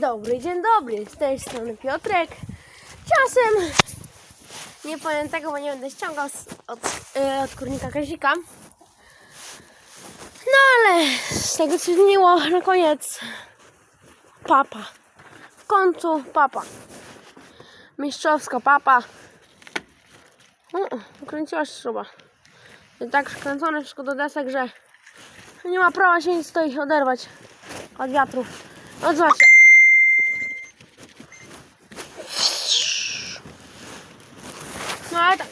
dobry, dzień dobry. Z tej strony Piotrek. Czasem nie powiem tego, bo nie będę ściągał z, od, e, od kurnika Kazika. No ale z tego co zmieniło na koniec papa. W końcu papa. Mistrzowska papa. Ukręciła się śruba. I tak skręcone wszystko do desek, że nie ma prawa się nic stoi oderwać od wiatru. No zobaczcie. No ale tak,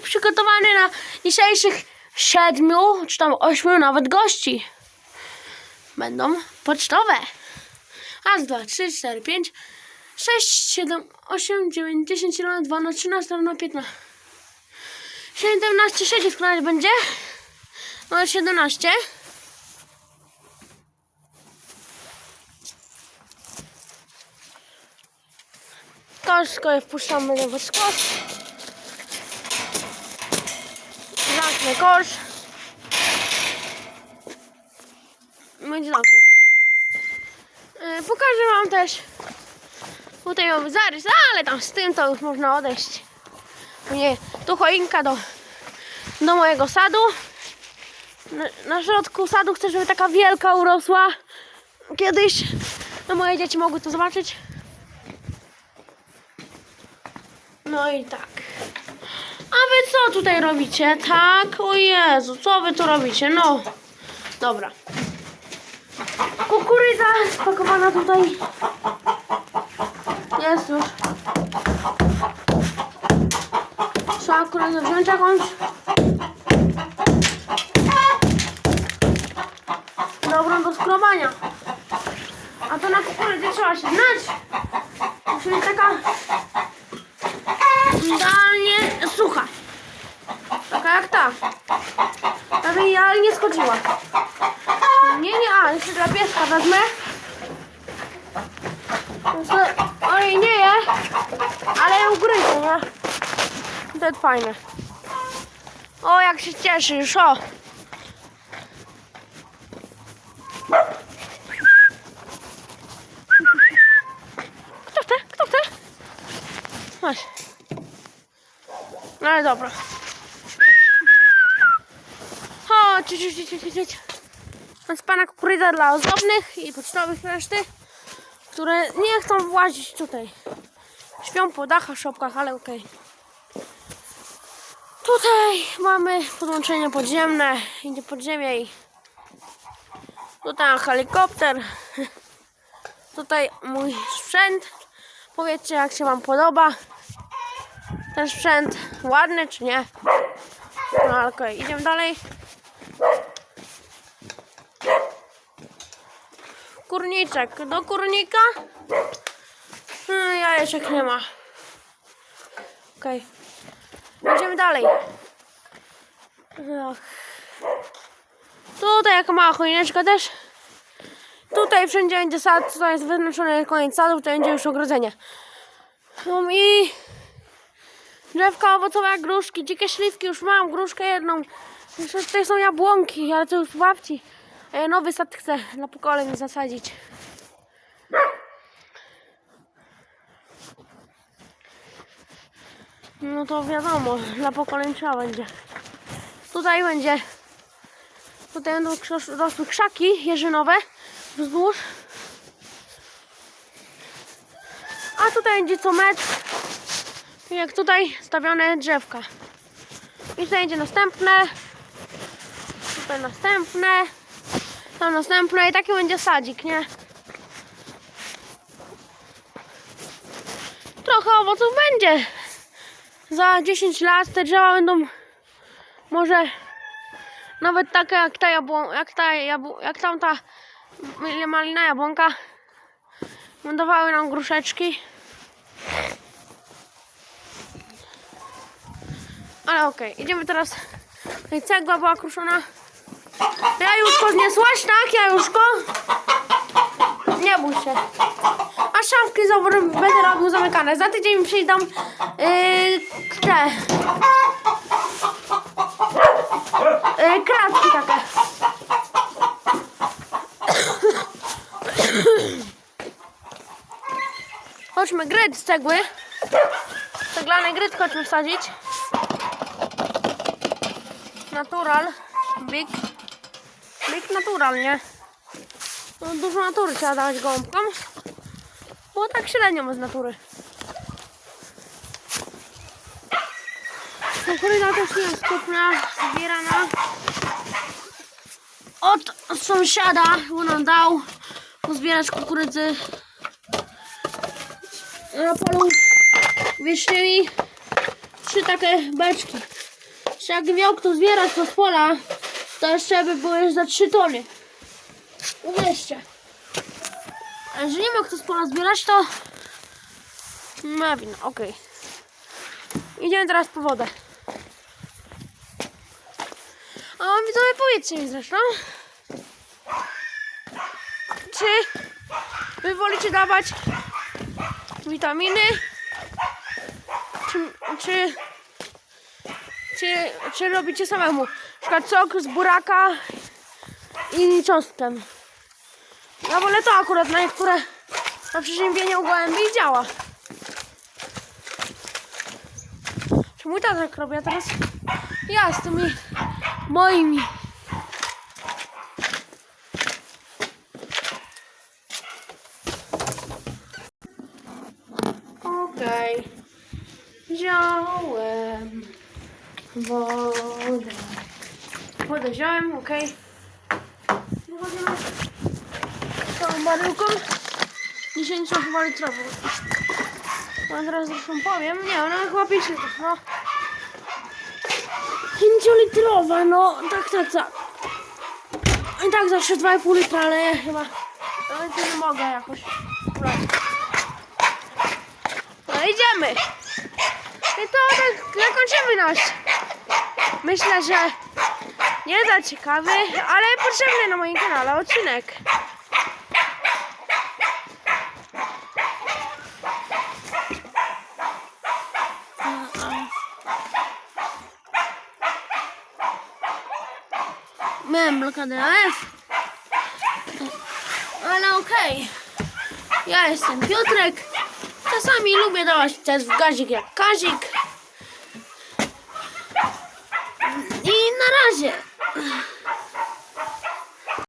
przygotowany na dzisiejszych siedmiu, czy tam ośmiu nawet gości. Będą pocztowe. Raz, dwa, trzy, cztery, pięć, sześć, siedem, osiem, dziewięć, dziesięć, jedenaście, dwanaście, trzynaście, czternaście, piętnaście. 17 sieci składać będzie. No 17. Koszko je wpuszczamy do skos. Zamknę kosz. Będzie dobrze. Yy, pokażę wam też tutaj mamy zarys, ale tam z tym to już można odejść. Nie, tu choinka do, do mojego sadu. Na, na środku sadu chcę, żeby taka wielka urosła. Kiedyś no moje dzieci mogły to zobaczyć. No i tak. A wy co tutaj robicie? Tak? O Jezu, co wy tu robicie? No. Dobra. Kukurydza spakowana tutaj. Jest już. Trzeba akurat wziąć jakąś. Dobrą do skrobania. A to na kukurydzy trzeba się znać. Musi być taka sucha. Jak ta. Aby idealnie skoczyła. Nie, nie, a jeszcze dla pieska wezmę. Oj, nie je, ale ją gryzę, nie? To jest fajne. O, jak się cieszysz, o. Kto chce? Kto chce? Masz. No ale dobra. Chodź, chodź, chodź, chodź, chodź. To jest pana kukurydza dla ozdobnych i pocztowych reszty, które nie chcą włazić tutaj. Śpią po dachach, szopkach, ale okej. Tutaj mamy podłączenie podziemne, idzie podziemie i tutaj helikopter. Tutaj mój sprzęt. Powiedzcie jak się wam podoba. Ten sprzęt ładny czy nie? No ale okej, idziemy dalej. Kurniczek. Do kurnika? Hmm, jajeczek nie ma. Okej. Idziemy dalej. Ach. Tutaj jaka mała choineczka też. Tutaj wszędzie będzie sad, tutaj jest wyznaczony koniec sadu, to będzie już ogrodzenie. No i drzewka owocowe jak gruszki, dzikie śliwki, już mam gruszkę jedną. Jeszcze tutaj są jabłonki, ale to już babci. Ja nowy sad chcę dla pokoleń zasadzić. No to wiadomo, dla pokoleń trzeba będzie. Tutaj będzie. Tutaj będą rosły krzaki jeżynowe wzdłuż. A tutaj będzie co metr. Jak tutaj stawione drzewka. I tutaj będzie następne. Tutaj następne. Tam następne i taki będzie sadzik, nie? Trochę owoców będzie. Za 10 lat te drzewa będą może nawet takie jak ta jabłon, jak ta jabł, jak tamta malina jabłonka będą nam gruszeczki. Ale okej, idziemy teraz. Cegła była kruszona. Jajuszko zniesłaś, tak? Jajuszko? Nie bój się. A szafki będę robił zamykane. Za tydzień przyjdą yy, te yy, kratki takie. Chodźmy gryt z cegły. Ceglany gryt chodźmy wsadzić. Natural. Big. Big natural, nie? No, dużo natury trzeba dawać gołąbkom. Bo tak średnio ma z natury. Kukurydza też nie jest kupna, zbierana od sąsiada, bo nam dał pozbierać kukurydzy na polu wieśnieli trzy takie beczki. Jeszcze jak miał kto zbierać to z pola, to jeszcze by były za trzy tony. Uwierzcie. A jeżeli nie ma kto z pola zbierać, to ma wino, okej. Idziemy teraz po wodę. A widzowie powiedzcie mi zresztą, czy wy wolicie dawać witaminy, czy, czy, czy, czy robicie samemu? Przykład sok z buraka i cząstkiem. Ja wolę to akurat na niektóre na przeziębienie u gołębi i działa. Czy mój tak robi, a teraz ja z tymi moimi. Okej. Wziąłem wodę. Wodę wziąłem, okej. Wychodzimy z tą baryłką. 10 chyba litrową. No teraz zresztą powiem. Nie, ona chyba 5 litrów, no. 5-litrowa, no tak, tak, tak. I tak zawsze 2,5 litra, ale ja chyba nawet nie mogę jakoś. No idziemy. I to tak zakończymy nasz. Myślę, że nie za ciekawy, ale potrzebny na moim kanale odcinek. Miałem blokadę na F. Ale okej. Ja jestem Piotrek. Czasami lubię dawać też w gazik jak Kazik. I na razie.